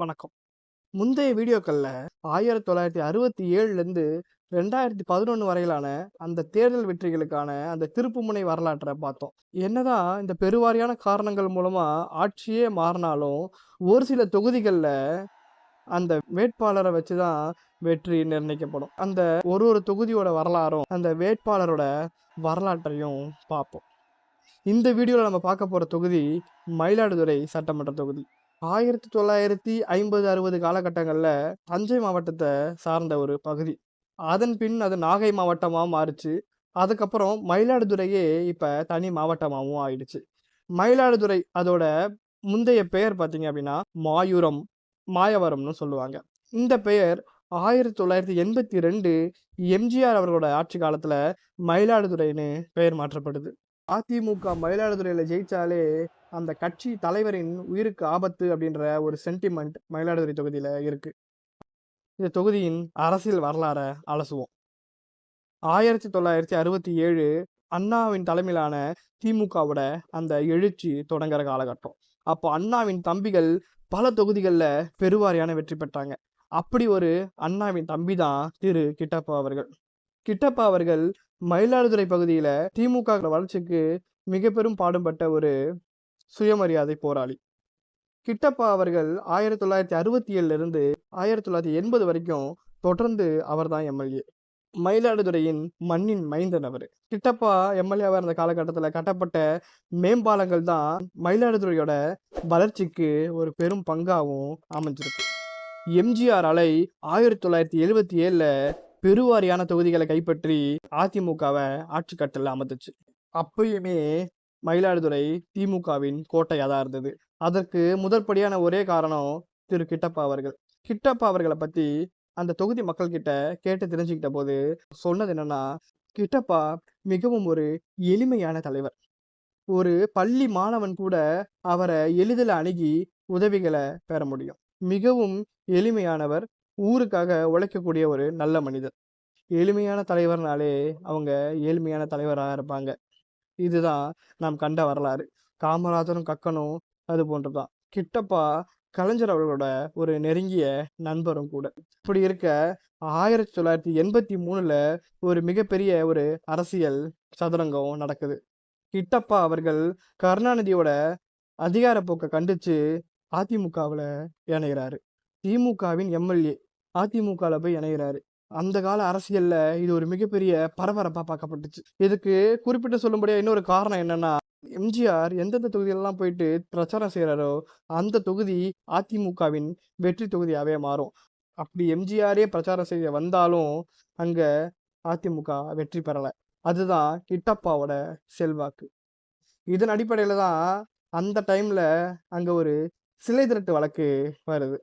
வணக்கம். முந்தைய வீடியோக்களில் ஆயிரத்தி தொள்ளாயிரத்தி அறுபத்தி ஏழுலேருந்து ரெண்டாயிரத்தி பதினொன்று வரையிலான அந்த தேர்தல் வெற்றிகளுக்கான அந்த திருப்புமுனை வரலாற்றை பார்த்தோம். என்னதான் இந்த பெருவாரியான காரணங்கள் மூலமாக ஆட்சியே மாறினாலும் ஒரு சில தொகுதிகளில் அந்த வேட்பாளரை வச்சு தான் வெற்றி நிர்ணயிக்கப்படும். அந்த ஒரு ஒரு தொகுதியோட வரலாறும், அந்த வேட்பாளரோட வரலாற்றையும் பார்ப்போம். இந்த வீடியோவில் நம்ம பார்க்க போகிற தொகுதி மயிலாடுதுறை சட்டமன்ற தொகுதி. ஆயிரத்து தொள்ளாயிரத்து ஐம்பது அறுபது காலகட்டங்களில் தஞ்சை மாவட்டத்தை சார்ந்த ஒரு பகுதி. அதன் பின் அது நாகை மாவட்டமாக மாறுச்சு. அதுக்கப்புறம் மயிலாடுதுறையே இப்போ தனி மாவட்டமாகவும் ஆயிடுச்சு. மயிலாடுதுறை அதோட முந்தைய பெயர் பார்த்தீங்க அப்படின்னா, மாயூரம், மாயவரம்னு சொல்லுவாங்க. இந்த பெயர் 1982 எம்ஜிஆர் அவர்களோட ஆட்சி காலத்தில் மயிலாடுதுறைன்னு பெயர் மாற்றப்படுது. அதிமுக மயிலாடுதுறையில் ஜெயிச்சாலே, அந்த கட்சி தலைவரின் உயிருக்கு ஆபத்து அப்படின்ற ஒரு சென்டிமெண்ட் மயிலாடுதுறை தொகுதியில் இருக்கு. இந்த தொகுதியின் அரசியல் வரலாறை அலசுவோம். 1967 அண்ணாவின் தலைமையிலான திமுகவோட அந்த எழுச்சி தொடங்குற காலகட்டம். அப்போ அண்ணாவின் தம்பிகள் பல தொகுதிகளில் பெருவாரியான வெற்றி பெற்றாங்க. அப்படி ஒரு அண்ணாவின் தம்பி தான் திரு கிட்டப்பா அவர்கள். கிட்டப்பா அவர்கள் மயிலாடுதுறை பகுதியில் திமுக வளர்ச்சிக்கு மிக பெரும் பாடுபட்ட ஒரு சுயமரியாதை போராளி. கிட்டப்பா அவர்கள் 1967லேருந்து 1980 வரைக்கும் தொடர்ந்து அவர்தான் எம்.எல்.ஏ. மயிலாடுதுறையின் மண்ணின் மைந்தன் அவர் கிட்டப்பா எம்எல்ஏவாக இருந்த காலகட்டத்தில் கட்டப்பட்ட மேம்பாலங்கள் தான் மயிலாடுதுறையோட வளர்ச்சிக்கு ஒரு பெரும் பங்காகவும் அமைஞ்சிருக்கு. எம்.ஜி.ஆர் அலை 1977ல பெருவாரியான தொகுதிகளை கைப்பற்றி அதிமுகவை ஆட்சி கட்டில் அமர்ந்துச்சு அப்பயுமே மயிலாடுதுறை திமுகவின் கோட்டையாக தான் இருந்தது. அதற்கு முதற்படியான ஒரே காரணம் திரு கிட்டப்பா அவர்கள். கிட்டப்பா அவர்களை பற்றி அந்த தொகுதி மக்கள்கிட்ட கேட்டு தெரிஞ்சுக்கிட்ட போது சொன்னது என்னன்னா, கிட்டப்பா மிகவும் ஒரு எளிமையான தலைவர். ஒரு பள்ளி மாணவன் கூட அவரை எளிதில் அணுகி உதவிகளை பெற முடியும். மிகவும் எளிமையானவர். ஊருக்காக உழைக்கக்கூடிய ஒரு நல்ல மனிதர். எளிமையான தலைவர்னாலே அவங்க ஏழ்மையான தலைவராக இருப்பாங்க. இதுதான் நாம் கண்ட வரலாறு. காமராஜரும், கக்கனும் அது போன்றுதான் கிட்டப்பா கலைஞர் அவர்களோட ஒரு நெருங்கிய நண்பரும் கூட. இப்படி இருக்க 1983ல ஒரு மிகப்பெரிய ஒரு அரசியல் சதுரங்கம் நடக்குது. கிட்டப்பா அவர்கள் கருணாநிதியோட அதிகாரப்போக்கை கண்டிச்சு அதிமுகவுல இணைகிறாரு திமுகவின் எம்.எல்.ஏ. அதிமுகவில் போய் இணைகிறாரு அந்த கால அரசியல்ல இது ஒரு மிகப்பெரிய பரபரப்பா பார்க்கப்பட்டுச்சு. இதுக்கு குறிப்பிட்டு சொல்லும்படியா இன்னொரு காரணம் என்னன்னா, எம்.ஜி.ஆர் எந்தெந்த தொகுதியிலலாம் போயிட்டு பிரச்சாரம் செய்கிறாரோ அந்த தொகுதி அதிமுகவின் வெற்றி தொகுதியாகவே மாறும். அப்படி எம்.ஜி.ஆரே பிரச்சாரம் செய்ய வந்தாலும், அங்கே அதிமுக வெற்றி பெறலை அதுதான் கிட்டப்பாவோட செல்வாக்கு. இதன் அடிப்படையில் தான் அந்த டைமில் அங்கே ஒரு சிலை திருட்டு வழக்கு வருது.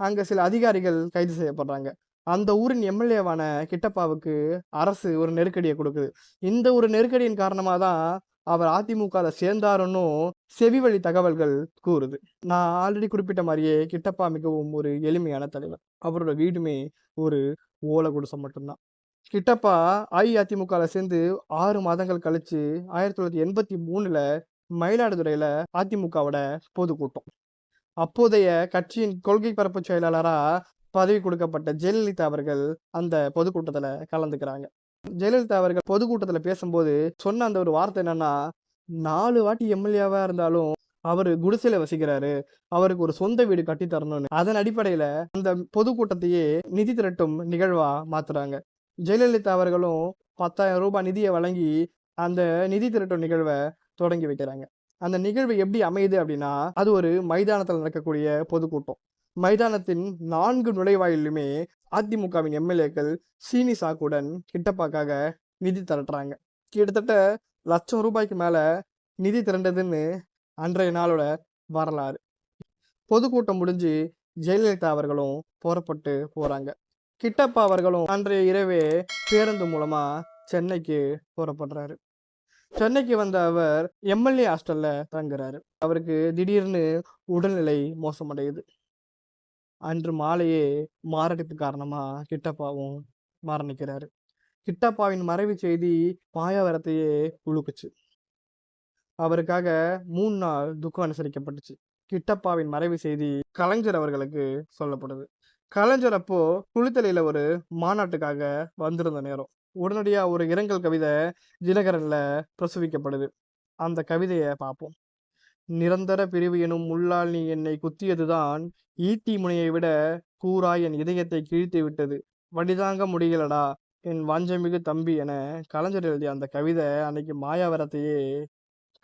அங்கே சில அதிகாரிகள் கைது செய்யப்படுறாங்க. அந்த ஊரின் எம்.எல்.ஏவான கிட்டப்பாவுக்கு அரசு ஒரு நெருக்கடியை கொடுக்குது இந்த ஒரு நெருக்கடியின் காரணமா தான் அவர் அதிமுகல சேர்ந்தாருன்னும் செவிவழி தகவல்கள் கூறுது. நான் ஆல்ரெடி குறிப்பிட்ட மாதிரியே கிட்டப்பா மிகவும் ஒரு எளிமையான தலைவர். அவரோட வீடுமே ஒரு ஓல குடிசை மட்டும்தான் கிட்டப்பா அஇஅதிமுகவில் சேர்ந்து ஆறு மாதங்கள் கழிச்சு 1983ல மயிலாடுதுறையில அதிமுகவோட பொதுக்கூட்டம். அப்போதைய கட்சியின் கொள்கை பரப்பு செயலாளரா பதவி கொடுக்கப்பட்ட ஜெயலலிதா அவர்கள் அந்த பொதுக்கூட்டத்தில் கலந்துக்கிறாங்க. ஜெயலலிதா அவர்கள் பொதுக்கூட்டத்தில் பேசும்போது சொன்ன அந்த ஒரு வார்த்தை என்னன்னா, நாலு வாட்டி எம்எல்ஏவாக இருந்தாலும் அவர் குடிசையில வசிக்கிறாரு. அவருக்கு ஒரு சொந்த வீடு கட்டி தரணும்னு. அதன் அடிப்படையில அந்த பொதுக்கூட்டத்தையே நிதி திரட்டும் நிகழ்வா மாத்துறாங்க. ஜெயலலிதா அவர்களும் பத்தாயிரம் ரூபாய் நிதியை வழங்கி அந்த நிதி திரட்டும் நிகழ்வை தொடங்கி வைக்கிறாங்க. அந்த நிகழ்வு எப்படி அமையுது அப்படின்னா, அது ஒரு மைதானத்தில் நடக்கக்கூடிய பொதுக்கூட்டம். மைதானத்தின் நான்கு நுழைவாயிலுமே அதிமுகவின் எம்.எல்.ஏக்கள் சீனி சாக்குடன் கிட்டப்பாக்காக நிதி திரட்டுறாங்க. கிட்டத்தட்ட லட்சம் ரூபாய்க்கு மேல நிதி திரண்டதுன்னு அன்றைய நாளோட வரலாறு. பொதுக்கூட்டம் முடிஞ்சு ஜெயலலிதா அவர்களும் புறப்பட்டு போறாங்க. கிட்டப்பா அவர்களும் அன்றைய இரவே பேருந்து மூலமா சென்னைக்கு புறப்படுறாரு. சென்னைக்கு வந்த அவர் எம்.எல்.ஏ. ஹாஸ்டல்ல தங்குறாரு. அவருக்கு திடீர்னு உடல்நிலை மோசமடையுது. அன்று மாலையே மாரடைப்பு காரணமா கிட்டப்பாவும் மரணிக்கிறாரு. கிட்டப்பாவின் மறைவு செய்தி மாயாவரத்தையே உழுக்குச்சு அவருக்காக மூணு நாள் துக்கம் அனுசரிக்கப்பட்டுச்சு. கிட்டப்பாவின் மறைவு செய்தி கலைஞர் அவர்களுக்கு சொல்லப்படுது. கலைஞர் அப்போ குளித்தலையில ஒரு மாநாட்டுக்காக வந்திருந்த நேரம். உடனடியா ஒரு இரங்கல் கவிதை தினகரன்ல பிரசுரிக்கப்படுது. அந்த கவிதையை பார்ப்போம். நிரந்தர பிரிவு எனும் முள்ளால் நீ என்னை குத்தியதுதான். ஈட்டி முனையை விட கூறா என் இதயத்தை கிழித்து விட்டது. வடிதாங்க முடியலடா. என் வாஞ்சமிகு தம்பி என கலைஞர் எழுதிய அந்த கவிதை அன்னைக்கு மாயாவரத்தையே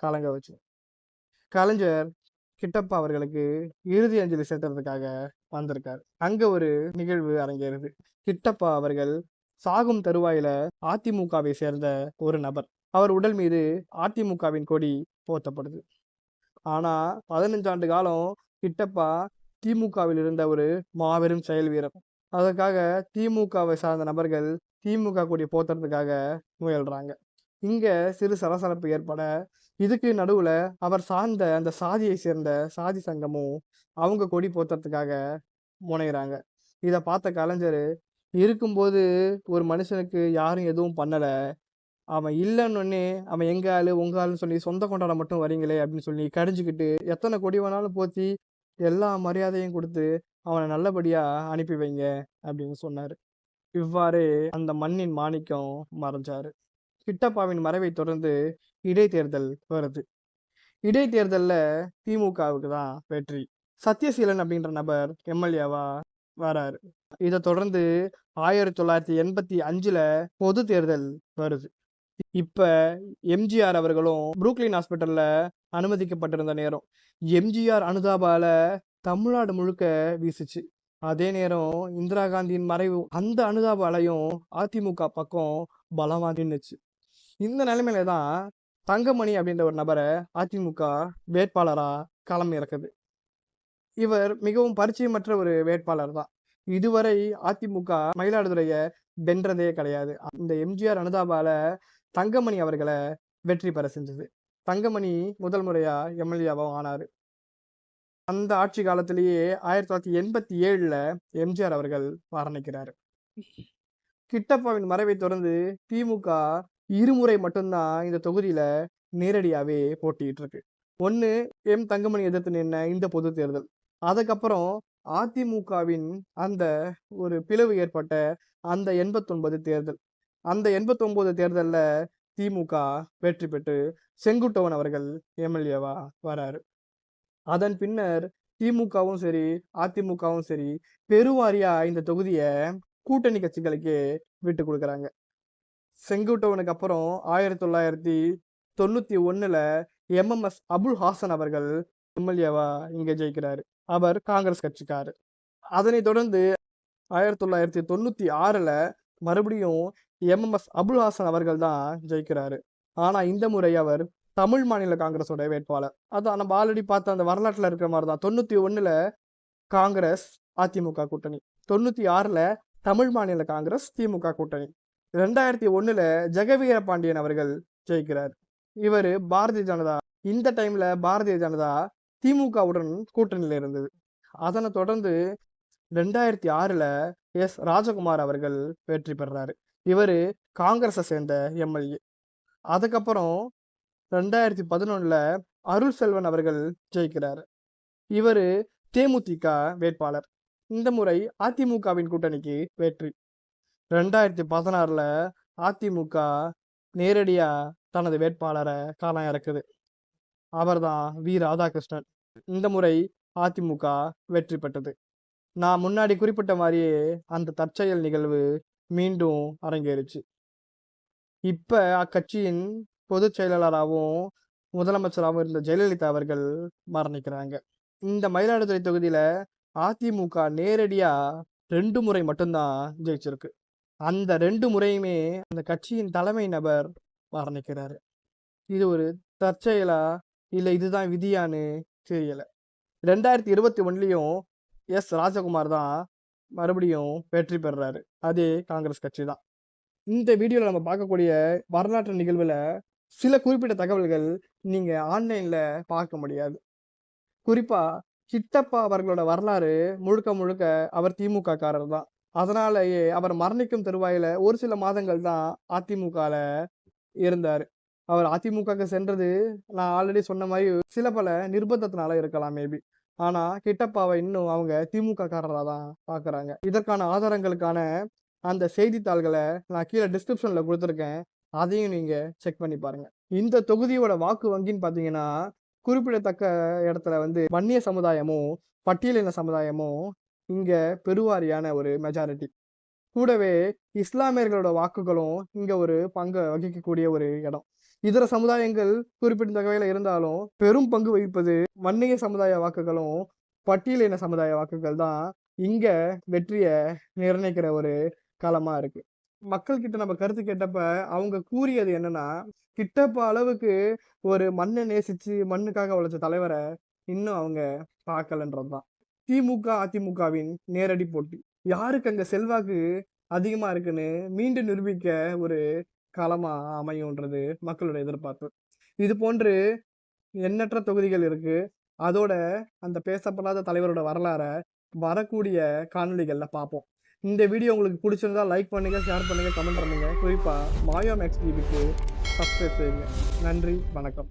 கலங்க வச்சு கலைஞர் கிட்டப்பா அவர்களுக்கு இறுதி அஞ்சலி செலுத்துறதுக்காக வந்திருக்கார். அங்க ஒரு நிகழ்வு அரங்கேறுது. கிட்டப்பா அவர்கள் சாகும் தருவாயில அதிமுகவை சேர்ந்த ஒரு நபர். அவர் உடல் மீது அதிமுகவின் கொடி போர்த்தப்படுது ஆனா பதினஞ்சாண்டு காலம் கிட்டப்பா திமுகவில் இருந்த ஒரு மாபெரும் செயல் வீரர். அதற்காக திமுகவை சார்ந்த நபர்கள் திமுக கூடிய போத்துறதுக்காக முயல்றாங்க. இங்க சிறு சலசலப்பு ஏற்பட இதுக்கு நடுவுல அவர் சார்ந்த அந்த சாதியை சேர்ந்த சாதி சங்கமும் அவங்க கொடி போத்துறதுக்காக முனைகிறாங்க இதை பார்த்த கலைஞர் இருக்கும்போது ஒரு மனுஷனுக்கு யாரும் எதுவும் பண்ணலை அவன் இல்லைன்னொன்னே அவன் எங்க ஆளு உங்க ஆளுன்னு சொல்லி சொந்த கொண்டாட மட்டும் வரீங்களே அப்படின்னு சொல்லி கடிஞ்சுக்கிட்டு எத்தனை கொடி வேணாலும் போத்தி எல்லா மரியாதையும் கொடுத்து அவனை நல்லபடியா அனுப்பி வைங்க அப்படின்னு சொன்னாரு. இவ்வாறு அந்த மண்ணின் மாணிக்கம் மறைஞ்சாரு. கிட்டப்பாவின் மறைவை தொடர்ந்து இடைத்தேர்தல் வருது. இடைத்தேர்தல்ல திமுகவுக்கு தான் வெற்றி. சத்யசீலன் அப்படின்ற நபர் எம்எல்ஏவா வராரு. இதை தொடர்ந்து ஆயிரத்தி தொள்ளாயிரத்தி எண்பத்தி அஞ்சுல பொது தேர்தல் வருது. இப்ப எம்ஜிஆர் அவர்களும் புரூக்லின் ஹாஸ்பிட்டல்ல அனுமதிக்கப்பட்டிருந்த நேரம். எம்ஜிஆர் அனுதாபால தமிழ்நாடு முழுக்க வீசுச்சு. அதே நேரம் இந்திரா காந்தியின் மறைவு அந்த அனுதாபாலையும் அதிமுக பக்கம் பலமா நின்றுச்சு இந்த நிலைமையில தான் தங்கமணி அப்படின்ற ஒரு நபரை அதிமுக வேட்பாளரா களம் இறக்குது. இவர் மிகவும் பரிச்சயமற்ற ஒரு வேட்பாளர் தான். இதுவரை அதிமுக மயிலாடுதுறைய வென்றதே கிடையாது. இந்த எம்ஜிஆர் அனுதாபால தங்கமணி அவர்களை வெற்றி பெற செஞ்சது. தங்கமணி முதல் முறையா எம்எல்ஏவாகவும் ஆனாரு. அந்த ஆட்சி காலத்திலேயே ஆயிரத்தி தொள்ளாயிரத்தி எண்பத்தி ஏழுல எம்ஜிஆர் அவர்கள் மரணிக்கிறார். கிட்டப்பாவின் மறைவை தொடர்ந்து திமுக இருமுறை மட்டும்தான் இந்த தொகுதியில நேரடியாவே போட்டிட்டு இருக்கு ஒண்ணு எம் தங்கமணி எதிர்த்து நின்ன இந்த பொது தேர்தல். அதுக்கப்புறம் அதிமுகவின் அந்த ஒரு பிளவு ஏற்பட்ட அந்த எண்பத்தொன்பது தேர்தல். அந்த எண்பத்தொம்போது தேர்தல்ல திமுக வெற்றி பெற்று செங்குட்டவன் அவர்கள் எம்எல்ஏவா வராரு. அதன் பின்னர் திமுகவும் சரி அதிமுகவும் சரி பெருவாரியா இந்த தொகுதியை கூட்டணி கட்சிகளுக்கு விட்டு கொடுக்குறாங்க. செங்குட்டவனுக்கு அப்புறம் ஆயிரத்தி தொள்ளாயிரத்தி தொண்ணூத்தி ஒண்ணுல எம்எம்எஸ் அபுல் ஹாசன் அவர்கள் எம்எல்ஏவா இங்க ஜெயிக்கிறாரு. அவர் காங்கிரஸ் கட்சிக்காரு அதனை தொடர்ந்து ஆயிரத்தி தொள்ளாயிரத்தி தொண்ணூத்தி ஆறுல மறுபடியும் எம்எம்எஸ் அபுல் ஹாசன் அவர்கள் தான் ஜெயிக்கிறாரு. ஆனா இந்த முறை அவர் தமிழ் மாநில காங்கிரஸோட வேட்பாளர். அதான் நம்ம ஆல்ரெடி பார்த்த அந்த வரலாற்றுல இருக்கிற மாதிரி தான் தொண்ணூத்தி ஒன்றில் காங்கிரஸ் அதிமுக கூட்டணி. தொண்ணூத்தி ஆறுல தமிழ் மாநில காங்கிரஸ் திமுக கூட்டணி. ரெண்டாயிரத்தி ஒண்ணுல ஜெகவீர பாண்டியன் அவர்கள் ஜெயிக்கிறார். இவர் பாரதிய ஜனதா இந்த டைம்ல பாரதிய ஜனதா திமுகவுடன் கூட்டணியில இருந்தது. அதனை தொடர்ந்து ரெண்டாயிரத்தி ஆறுல எஸ் ராஜகுமார் அவர்கள் வெற்றி பெறாரு. இவரு காங்கிரஸை சேர்ந்த எம்எல்ஏ. அதுக்கப்புறம் ரெண்டாயிரத்தி பதினொன்னுல அருள் செல்வன் அவர்கள் ஜெயிக்கிறார். இவர் தேமுதிக வேட்பாளர். இந்த முறை அதிமுகவின் கூட்டணிக்கு வெற்றி. ரெண்டாயிரத்தி பதினாறுல அதிமுக நேரடியா தனது வேட்பாளரை காலம் இறக்குது அவர்தான் வி. ராதாகிருஷ்ணன். இந்த முறை அதிமுக வெற்றி பெற்றது. நான் முன்னாடி குறிப்பிட்ட மாதிரியே அந்த தற்செயல் நிகழ்வு மீண்டும் அரங்கேறுச்சு. இப்ப அக்கட்சியின் பொதுச் செயலாளராகவும் முதலமைச்சராகவும் இருந்த ஜெயலலிதா அவர்கள் மரணிக்கிறாங்க. இந்த மயிலாடுதுறை தொகுதியில அதிமுக நேரடியா ரெண்டு முறை மட்டும்தான் ஜெயிச்சிருக்கு. அந்த ரெண்டு முறையுமே அந்த கட்சியின் தலைமை நபர் மரணிக்கிறாரு. இது ஒரு தற்செயலா இல்லை இதுதான் விதியான்னு தெரியலை. ரெண்டாயிரத்தி இருபத்தி ஒன்னுலயும் எஸ். ராஜகுமார் தான் மறுபடியும் வெற்றி பெறுறாரு அதே காங்கிரஸ் கட்சி தான் இந்த வீடியோல நம்ம பார்க்கக்கூடிய வரலாற்று நிகழ்வுல சில குறிப்பிட்ட தகவல்கள் நீங்க ஆன்லைன்ல பார்க்க முடியாது. குறிப்பா சித்தப்பா அவர்களோட வரலாறு முழுக்க முழுக்க அவர் திமுக காரர் தான். அதனாலேயே அவர் மரணிக்கும் தருவாயில ஒரு சில மாதங்கள் தான் அதிமுகவில் இருந்தாரு. அவர் அதிமுகக்கு சென்றது நான் ஆல்ரெடி சொன்ன மாதிரி சில பல நிர்பந்தத்தினால இருக்கலாம் மேபி ஆனா கிட்டப்பாவை இன்னும் அவங்க திமுக காரராக தான் பாக்குறாங்க. இதற்கான ஆதாரங்களுக்கான அந்த செய்தித்தாள்களை நான் கீழே டிஸ்கிரிப்ஷன்ல கொடுத்துருக்கேன். அதையும் நீங்க செக் பண்ணி பாருங்க. இந்த தொகுதியோட வாக்கு வங்கின்னு பாத்தீங்கன்னா குறிப்பிடத்தக்க இடத்துல வந்து வன்னிய சமுதாயமும் பட்டியலின சமுதாயமும் இங்க பெருவாரியான ஒரு மெஜாரிட்டி கூடவே இஸ்லாமியர்களோட வாக்குகளும் இங்க ஒரு பங்கு வகிக்கக்கூடிய ஒரு இடம். இதர சமுதாயங்கள் குறிப்பிட்ட வகையில இருந்தாலும் பெரும் பங்கு வகிப்பது வன்னிய சமுதாய வாக்குகளும் பட்டியலின சமுதாய வாக்குகள் தான் இங்க வெற்றியை நிர்ணயிக்கிற ஒரு காலமா இருக்கு. மக்கள் கிட்ட நம்ம கருத்து கேட்டப்ப அவங்க கூறியது என்னன்னா கிட்டப்ப அளவுக்கு ஒரு மண்ணை நேசிச்சு மண்ணுக்காக உழைச்ச தலைவரை இன்னும் அவங்க பார்க்கலன்றதுதான் திமுக அதிமுகவின் நேரடி போட்டி. யாருக்கு அங்க செல்வாக்கு அதிகமா இருக்குன்னு மீண்டும் நிரூபிக்க ஒரு காலமாக அமையும்ன்றது மக்களோட எதிர்பார்ப்பு. இது போன்று எண்ணற்ற தொகுதிகள் இருக்கு. அதோட அந்த பேசப்படாத தலைவரோட வரலாறை வரக்கூடிய காணொலிகளில் பார்ப்போம் இந்த வீடியோ உங்களுக்கு பிடிச்சிருந்தா லைக் பண்ணுங்க ஷேர் பண்ணுங்க கமெண்ட் பண்ணுங்க. குறிப்பாக மாயோ மேக்ஸ் டிவிக்கு சப்ஸ்கிரைப் செய்யுங்க. நன்றி வணக்கம்.